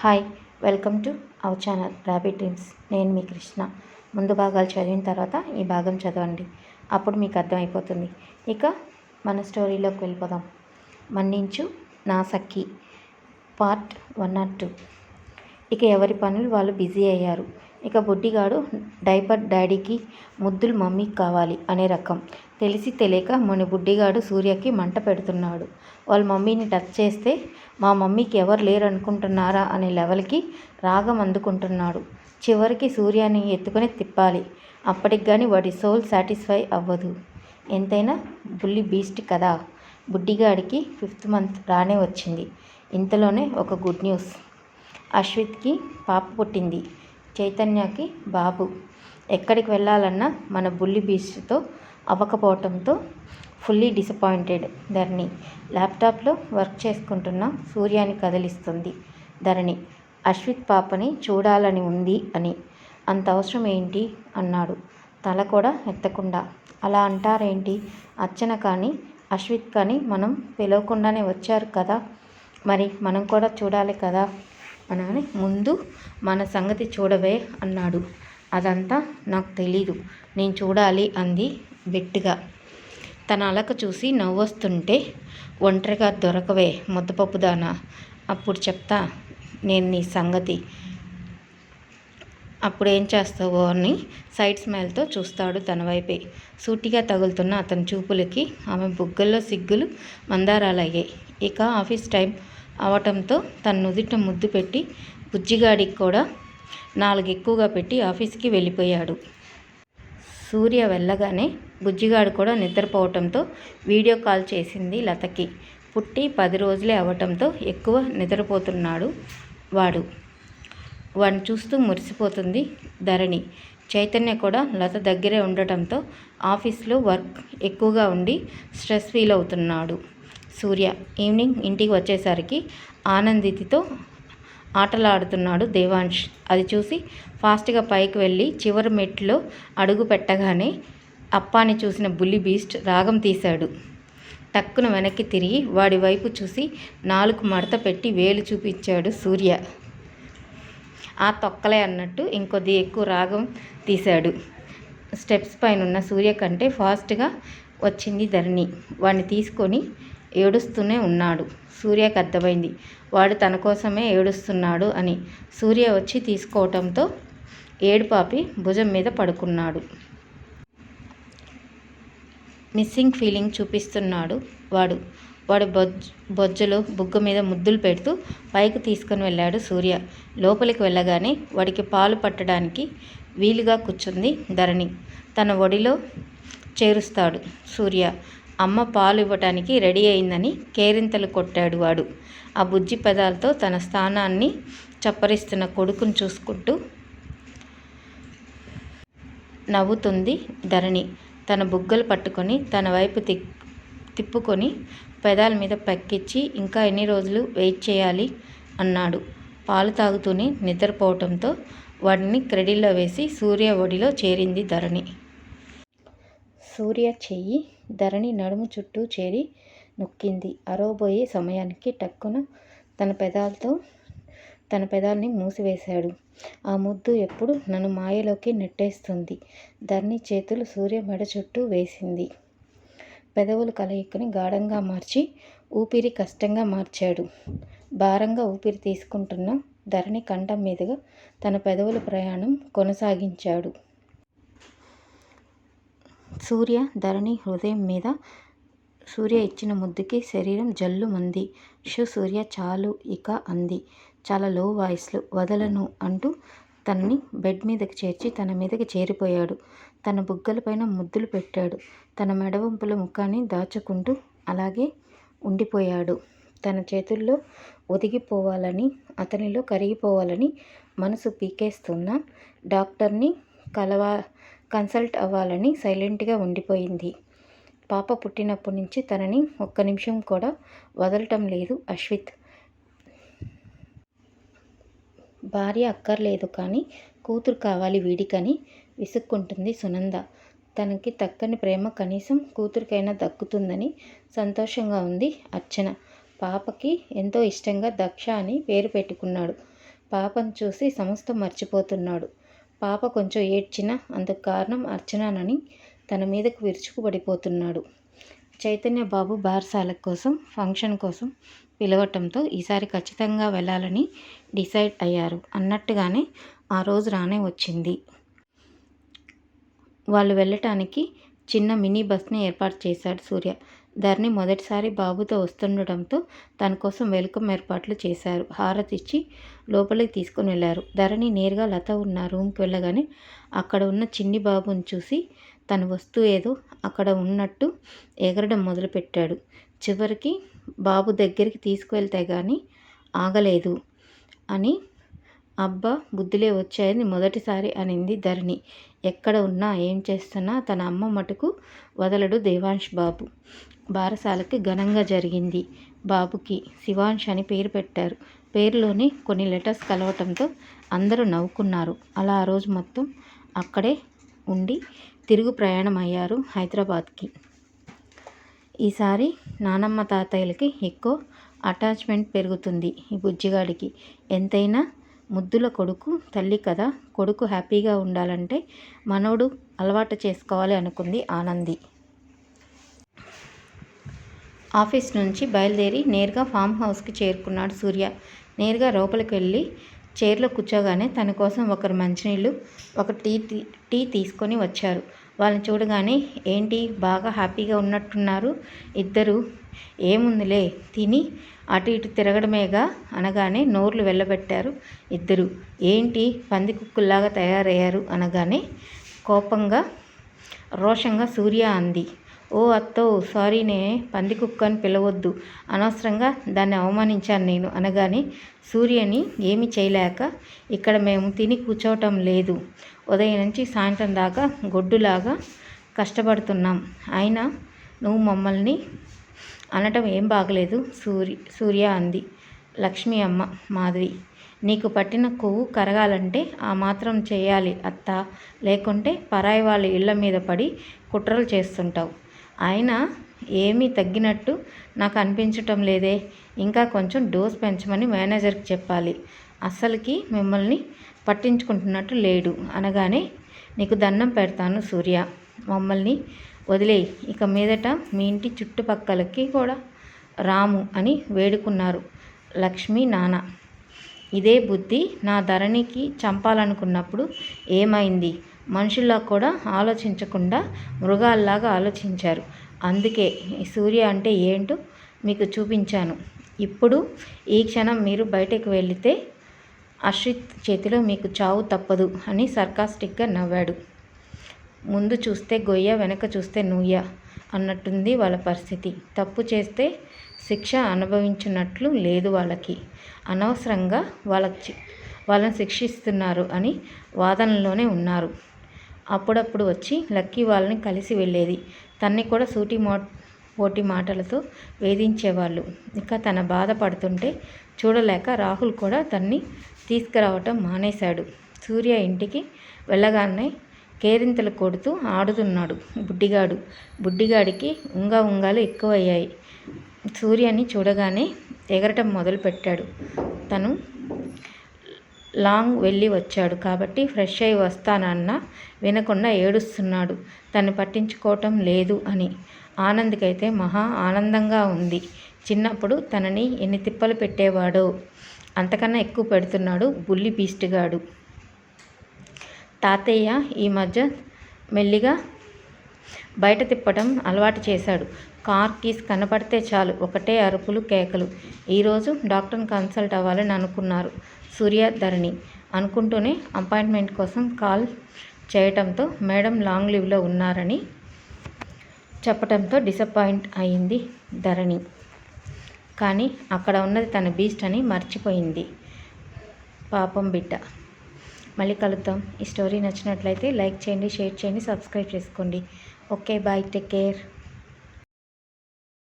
Hi welcome to our channel ర్యాబీ dreams నేను మీ కృష్ణ. ముందు భాగాలు చదివిన తర్వాత ఈ భాగం చదవండి. అప్పుడు మీకు అర్థమైపోతుంది. ఇక మన స్టోరీలోకి వెళ్ళిపోదాం. మన్నించు నా సఖి. Part one not two. ఇక ఎవరి పనులు వాళ్ళు బిజీ అయ్యారు? ఇక బుడ్డిగాడు డైపర్ డాడీకి ముద్దులు మమ్మీకి కావాలి అనే రకం. తెలిసి తెలియక మన బుడ్డిగాడు సూర్యకి మంట పెడుతున్నాడు. వాళ్ళ మమ్మీని టచ్ చేస్తే మా మమ్మీకి ఎవరు లేరు అనుకుంటున్నారా అనే లెవెల్కి రాగం అందుకుంటున్నాడు. చివరికి సూర్యాని ఎత్తుకొని తిప్పాలి. అప్పటికి కానీ వాడి సోల్ సాటిస్ఫై అవ్వదు. ఎంతైనా బుల్లి బీస్ట్ కదా. బుడ్డిగాడికి ఫిఫ్త్ మంత్ రానే వచ్చింది. ఇంతలోనే ఒక గుడ్ న్యూస్. అశ్విత్కి పాప పుట్టింది. చైతన్యకి బాబు. ఎక్కడికి వెళ్ళాలన్నా మన బుల్లి బీచ్తో అవ్వకపోవటంతో ఫుల్లీ డిసప్పాయింటెడ్ ధరణి. ల్యాప్టాప్లో వర్క్ చేసుకుంటున్న సూర్యాన్ని కదిలిస్తుంది. ధరణి అశ్విత్ పాపని చూడాలని ఉంది అని. అంత అవసరం ఏంటి? అన్నాడు. తల కూడా ఎత్తకుండా. అలా అంటారేంటి? అర్చన కానీ అశ్విత్ కానీ మనం పిలవకుండానే వచ్చారు కదా. మరి మనం కూడా చూడాలి కదా. అనగానే ముందు మన సంగతి చూడవే అన్నాడు. అదంతా నాకు తెలీదు. నేను చూడాలి అంది గట్టిగా తన అలక చూసి నవ్వొస్తుంటే ఒంటరిగా దొరకవే ముద్దపప్పు దానా అప్పుడు చెప్తా నేను నీ సంగతి. అప్పుడు ఏం చేస్తావో అని సైడ్ స్మైల్తో చూస్తాడు తన వైపే. సూటిగా తగులుతున్న అతని చూపులకి ఆమె బుగ్గల్లో సిగ్గులు మందారాలయ్యాయి. ఇక ఆఫీస్ టైం అవటంతో తన నుదిట ముద్దు పెట్టి బుజ్జిగాడికి కూడా నాలుగు ఎక్కువగా పెట్టి ఆఫీస్కి వెళ్ళిపోయాడు. సూర్య వెళ్ళగానే బుజ్జిగాడు కూడా నిద్రపోవటంతో వీడియో కాల్ చేసింది లతకి. పుట్టి పది రోజులే అవటంతో ఎక్కువ నిద్రపోతున్నాడు వాడు. వాడిని చూస్తూ మురిసిపోతుంది ధరణి. చైతన్య కూడా లత దగ్గరే ఉండటంతో ఆఫీస్లో వర్క్ ఎక్కువగా ఉండి స్ట్రెస్ ఫీల్ అవుతున్నాడు. సూర్య ఈవినింగ్ ఇంటికి వచ్చేసరికి ఆనందితితో ఆటలాడుతున్నాడు దేవాంష్ అది చూసి ఫాస్ట్గా పైకి వెళ్ళి చివరి మెట్లో అడుగు పెట్టగానే అప్పాని చూసిన బుల్లి బీస్ట్ రాగం తీశాడు. టక్కున వెనక్కి తిరిగి వాడి వైపు చూసి నాలుగు మడత పెట్టి వేలు చూపించాడు సూర్య. ఆ తొక్కలే అన్నట్టు ఇంకొద్ది ఎక్కువ రాగం తీశాడు. స్టెప్స్ పైన ఉన్న సూర్య కంటే ఫాస్ట్గా వచ్చింది ధరణి. వాడిని తీసుకొని ఏడుస్తూనే ఉన్నాడు. సూర్యకు అర్థమైంది. వాడు తన కోసమే ఏడుస్తున్నాడు అని. సూర్య వచ్చి తీసుకోవటంతో ఏడుపాపి భుజం మీద పడుకున్నాడు. మిస్సింగ్ ఫీలింగ్ చూపిస్తున్నాడు వాడు. వాడు బొజ్జ బొజ్జలో బుగ్గ మీద ముద్దులు పెడుతూ పైకి తీసుకుని వెళ్ళాడు సూర్య. లోపలికి వెళ్ళగానే వాడికి పాలు పట్టడానికి వీలుగా కూర్చుంది ధరణి. తన ఒడిలో చేరుస్తాడు సూర్య. అమ్మ పాలు ఇవ్వటానికి రెడీ అయిందని కేరింతలు కొట్టాడు వాడు. ఆ బుజ్జి పెదాలతో తన స్థానాన్ని చప్పరిస్తున్న కొడుకును చూసుకుంటూ నవ్వుతుంది ధరణి. తన బుగ్గలు పట్టుకొని తన వైపు తి తిప్పుకొని పెదాల మీద పెక్కిచ్చి ఇంకా ఎన్ని రోజులు వెయిట్ చేయాలి? అన్నాడు. పాలు తాగుతూనే నిద్రపోవటంతో వాడిని క్రెడిల్లో వేసి సూర్య ఒడిలో చేరింది ధరణి. సూర్య చెయ్యి ధరణి నడుము చుట్టూ చేరి నొక్కింది. అరవబోయే సమయానికి టక్కున తన పెదాలతో తన పెదాల్ని మూసివేశాడు. ఆ ముద్దు ఎప్పుడు నన్ను మాయలోకి నెట్టేస్తుంది. ధరణి చేతులు సూర్య మెడ చుట్టూ వేసింది. పెదవులు కలయికని గాఢంగా మార్చి ఊపిరి కష్టంగా మార్చాడు. భారంగా ఊపిరి తీసుకుంటున్న ధరణి కంఠం మీదుగా తన పెదవుల ప్రయాణం కొనసాగించాడు. సూర్య ధరణి హృదయం మీద సూర్య ఇచ్చిన ముద్దుకి శరీరం జల్లు మంది. షు సూర్య చాలు ఇక అంది. చాలా లో. వాయిస్లో వదలను అంటూ తనని బెడ్ మీదకి చేర్చి తన మీదకి చేరిపోయాడు. తన బుగ్గలపైన ముద్దులు పెట్టాడు. తన మెడవంపుల ముఖాన్ని దాచుకుంటూ అలాగే ఉండిపోయాడు. తన చేతుల్లో ఒదిగిపోవాలని అతనిలో కరిగిపోవాలని మనసు పీకేస్తున్న డాక్టర్ని కలవా కన్సల్ట్ అవ్వాలని సైలెంట్గా ఉండిపోయింది. పాప పుట్టినప్పటి నుంచి తనని ఒక్క నిమిషం కూడా వదలటం లేదు అశ్విత్. భార్య అక్కర్లేదు కానీ కూతురు కావాలి వీడికని విసుక్కుంటుంది సునంద. తనకి తక్కని ప్రేమ కనీసం కూతురికైనా దక్కుతుందని సంతోషంగా ఉంది అర్చన. పాపకి ఎంతో ఇష్టంగా దక్ష అని పేరు పెట్టుకున్నాడు. పాపను చూసి సమస్తం మర్చిపోతున్నాడు. పాప కొంచెం ఏడ్చినా అందుకు కారణం అర్చనానని తన మీదకు విరుచుకుపడిపోతున్నాడు. చైతన్య బాబు బార్సాల కోసం ఫంక్షన్ కోసం పిలవటంతో ఈసారి ఖచ్చితంగా వెళ్ళాలని డిసైడ్ అయ్యారు. అన్నట్టుగానే ఆ రోజు రానే వచ్చింది. వాళ్ళు వెళ్ళటానికి చిన్న మినీ బస్ని ఏర్పాటు చేశాడు సూర్య. ధరణి మొదటిసారి బాబుతో వస్తుండటంతో తన కోసం వెల్కమ్ ఏర్పాట్లు చేశారు. హారతి ఇచ్చి లోపలికి తీసుకుని వెళ్ళారు. ధరణి నేరుగా లత ఉన్న రూమ్కి వెళ్ళగానే అక్కడ ఉన్న చిన్ని బాబుని చూసి తన వస్తువు ఏదో అక్కడ ఉన్నట్టు ఎగరడం మొదలుపెట్టాడు. చివరికి బాబు దగ్గరికి తీసుకువెళ్తే కానీ ఆగలేదు అని అబ్బా బుద్ధిలే వచ్చాయని మొదటిసారి అనింది ధరణి. ఎక్కడ ఉన్నా ఏం చేస్తున్నా తన అమ్మ మటుకు వదలడు దేవాంష్ బాబు. బారసాలకి ఘనంగా జరిగింది. బాబుకి శివాంశ్ అని పేరు పెట్టారు. పేరులోనే కొన్ని లెటర్స్ కలవటంతో అందరూ నవ్వుకున్నారు. అలా ఆ రోజు మొత్తం అక్కడే ఉండి తిరుగు ప్రయాణం అయ్యారు హైదరాబాద్కి. ఈసారి నానమ్మ తాతయ్యలకి ఎక్కువ అటాచ్మెంట్ పెరుగుతుంది ఈ బుజ్జిగాడికి. ఎంతైనా ముద్దుల కొడుకు తల్లి కదా. కొడుకు హ్యాపీగా ఉండాలంటే మనోడు అలవాటు చేసుకోవాలి అనుకుంది ఆనంది. ఆఫీస్ నుంచి బయలుదేరి నేరుగా ఫామ్ హౌస్కి చేరుకున్నాడు సూర్య. నేరుగా లోపలికి వెళ్ళి చైర్లో కూర్చోగానే తన కోసం ఒకరు మంచినీళ్ళు ఒక టీ టీ తీసుకొని వచ్చారు. వాళ్ళని చూడగానే ఏంటి బాగా హ్యాపీగా ఉన్నట్టున్నారు? ఇద్దరు ఏముందిలే తిని అటు ఇటు తిరగడమేగా అనగానే నోర్లు వెళ్ళబెట్టారు ఇద్దరు. ఏంటి పంది కుక్కుల్లాగా తయారయ్యారు అనగానే కోపంగా రోషంగా సూర్య అంది. ఓ అత్తో సారీనే పంది కుక్క అని పిలవద్దు. అనవసరంగా దాన్ని అవమానించాను నేను అనగానే సూర్యని ఏమి చేయలేక ఇక్కడ మేము తిని కూర్చోవటం లేదు. ఉదయం నుంచి సాయంత్రం దాకా గొడ్డులాగా కష్టపడుతున్నాం. అయినా నువ్వు మమ్మల్ని అనటం ఏం బాగలేదు సూర్య సూర్య అంది. లక్ష్మి అమ్మ మాధవి నీకు పట్టిన కొవ్వు కరగాలంటే ఆ మాత్రం చేయాలి అత్త. లేకుంటే పరాయి వాళ్ళ ఇళ్ళ మీద పడి కుట్రలు చేస్తుంటావు. అయినా ఏమీ తగ్గినట్టు నాకు అనిపించటం లేదే. ఇంకా కొంచెం డోస్ పెంచమని మేనేజర్కి చెప్పాలి. అస్సలకి మిమ్మల్ని పట్టించుకుంటున్నట్టు లేడు. అనగానే నీకు దండం పెడతాను సూర్య. మమ్మల్ని వదిలేయి. ఇక మీదట మీ ఇంటి చుట్టుపక్కలకి కూడా రాము అని వేడుకున్నారు లక్ష్మి నాన్న. ఇదే బుద్ధి నా ధరణికి చంపాలనుకున్నప్పుడు ఏమైంది? మనుషుల్లా కూడా ఆలోచించకుండా మృగాల్లాగా ఆలోచించారు. అందుకే సూర్య అంటే ఏంటో మీకు చూపించాను. ఇప్పుడు ఈ క్షణం మీరు బయటకు వెళితే అశ్రిత్ చేతిలో మీకు చావు తప్పదు అని సర్కాస్టిక్గా నవ్వాడు. ముందు చూస్తే గొయ్య వెనక చూస్తే నుయ్య అన్నట్టుంది వాళ్ళ పరిస్థితి. తప్పు చేస్తే శిక్ష అనుభవించినట్లు లేదు వాళ్ళకి. అనవసరంగా వాళ్ళకి వాళ్ళని శిక్షిస్తున్నారు అని వాదనలోనే ఉన్నారు. అప్పుడప్పుడు వచ్చి లక్కీ వాళ్ళని కలిసి వెళ్ళేది. తన్ని కూడా సూటి మో పోటీ మాటలతో వేధించేవాళ్ళు. ఇక తన బాధపడుతుంటే చూడలేక రాహుల్ కూడా తన్ని తీసుకురావటం మానేశాడు. సూర్య ఇంటికి వెళ్ళగానే కేరింతలు కొడుతూ ఆడుతున్నాడు. బుడ్డిగాడు. బుడ్డిగాడికి ఉంగ ఉంగాలు ఎక్కువయ్యాయి. సూర్యని చూడగానే ఎగరటం మొదలుపెట్టాడు. తను లాంగ్ వెళ్ళి వచ్చాడు కాబట్టి ఫ్రెష్ అయి వస్తానన్న వినకుండా ఏడుస్తున్నాడు. తను పట్టించుకోవటం లేదు అని. ఆనంద్కైతే మహా ఆనందంగా ఉంది. చిన్నప్పుడు తనని ఎన్ని తిప్పలు పెట్టేవాడో అంతకన్నా ఎక్కువ పెడుతున్నాడు బుల్లి బీస్ట్గాడు. తాతయ్య ఈ మధ్య మెల్లిగా బయట తిప్పటం అలవాటు చేశాడు. కార్ కీస్ కనపడితే చాలు ఒకటే అరుపులు కేకలు. ఈరోజు డాక్టర్ని కన్సల్ట్ అవ్వాలని అనుకున్నారు. సూర్య ధరణి అనుకుంటూనే అపాయింట్మెంట్ కోసం కాల్ చేయటంతో మేడం లాంగ్ లీవ్లో ఉన్నారని చెప్పడంతో డిసప్పాయింట్ అయింది ధరణి. కానీ అక్కడ ఉన్నది తన బీస్ట్ అని మర్చిపోయింది. పాపం బిడ్డ. మళ్ళీ కలుద్దాం. ఈ స్టోరీ నచ్చినట్లయితే లైక్ చేయండి షేర్ చేయండి సబ్స్క్రైబ్ చేసుకోండి. Okay bye take care.